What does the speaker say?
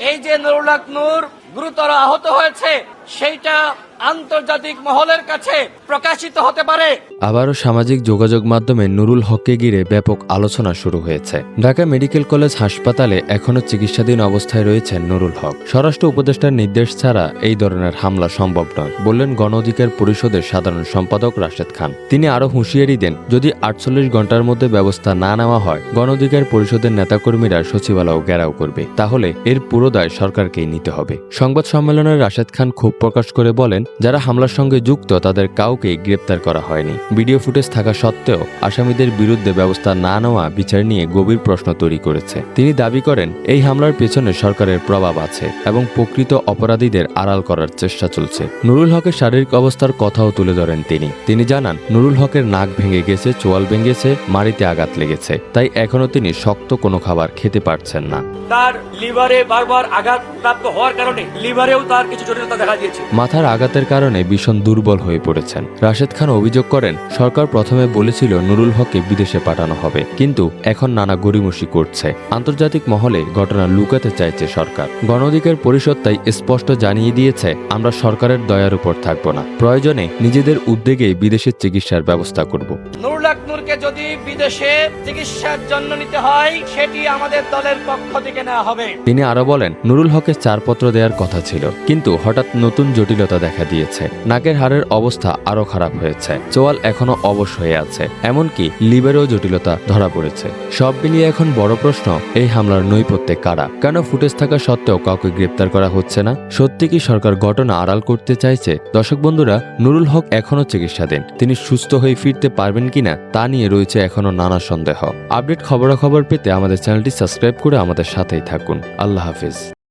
এই যে নুরুল নূর গুরুতর আহত হয়েছে সেইটা আন্তর্জাতিক মহলের কাছে প্রকাশিত হতে পারে। আবারও সামাজিক যোগাযোগ মাধ্যমে নুরুল হককে ঘিরে ব্যাপক আলোচনা শুরু হয়েছে। ঢাকা মেডিকেল কলেজ হাসপাতালে এখনও চিকিৎসাধীন অবস্থায় রয়েছেন নুরুল হক। স্বরাষ্ট্র উপদেষ্টার নির্দেশ ছাড়া এই ধরনের হামলা সম্ভব নয়, বললেন গণ অধিকার পরিষদের সাধারণ সম্পাদক রাশেদ খান। তিনি আরও হুঁশিয়ারি দেন, যদি আটচল্লিশ ঘণ্টার মধ্যে ব্যবস্থা না নেওয়া হয়, গণ অধিকার পরিষদের নেতাকর্মীরা সচিবালয় ঘেরাও করবে। তাহলে এর পুরো দায় সরকারকেই নিতে হবে। সংবাদ সম্মেলনে রাশেদ খান ক্ষোভ প্রকাশ করে বলেন যারা হামলার সঙ্গে যুক্ত তাদের কাউকেই গ্রেপ্তার করা হয়নি। ভিডিও ফুটেজ থাকা সত্ত্বেও আসামিদের বিরুদ্ধে ব্যবস্থা না নেওয়া বিচার নিয়ে গভীর প্রশ্ন তৈরি করেছে। তিনি দাবি করেন এই হামলার পেছনে সরকারের প্রভাব আছে এবং প্রকৃত অপরাধীদের আড়াল করার চেষ্টা চলছে। নুরুল হকের শারীরিক অবস্থার কথাও তুলে ধরেন তিনি। তিনি জানান নুরুল হকের নাক ভেঙে গেছে চোয়াল ভেঙেছে মাড়িতে আঘাত লেগেছে। তাই এখনও তিনি শক্ত কোনো খাবার খেতে পারছেন না। তার লিভারে বারবার আঘাত প্রাপ্ত হওয়ার কারণে লিভারেও তার কিছু জটিলতা দেখা দিয়েছে। মাথার আঘাতের কারণে ভীষণ দুর্বল হয়ে পড়েছেন। রাশেদ খান অভিযোগ করেন সরকার প্রথমে বলেছিল নুরুল হককে বিদেশে পাঠানো হবে কিন্তু এখন নানা গড়িমসি করছে। আন্তর্জাতিক মহলে ঘটনা লুকাতে চাইছে সরকার। গণ পরিষদ তাই স্পষ্ট জানিয়ে দিয়েছে আমরা সরকারের দয়ার উপর থাকব না। প্রয়োজনে নিজেদের উদ্যোগে বিদেশের চিকিৎসার ব্যবস্থা করব। যদি বিদেশে চিকিৎসার জন্য নিতে হয় সেটি আমাদের দলের পক্ষ থেকে নেওয়া হবে। তিনি আরও বলেন নুরুল হকের চারপত্র দেওয়ার কথা ছিল কিন্তু হঠাৎ নতুন জটিলতা দেখা দিয়েছে। নাকের হাড়ের অবস্থা আরও খারাপ হয়েছে। চোয়াল এখনও অবশ হয়ে আছে। এমনকি লিভারেও জটিলতা ধরা পড়েছে। সব মিলিয়ে এখন বড় প্রশ্ন, এই হামলার নৈপথ্যে কারা? কেন ফুটেজ থাকা সত্ত্বেও কাউকে গ্রেপ্তার করা হচ্ছে না? সত্যি কি সরকার ঘটনা আড়াল করতে চাইছে? দর্শক বন্ধুরা, নুরুল হক এখনও চিকিৎসাধীন। তিনি সুস্থ হয়ে ফিরতে পারবেন কিনা, তা নিয়ে রয়েছে এখনও নানা সন্দেহ। আপডেট খবরাখবর পেতে আমাদের চ্যানেলটি সাবস্ক্রাইব করে আমাদের সাথেই থাকুন। আল্লাহ হাফিজ।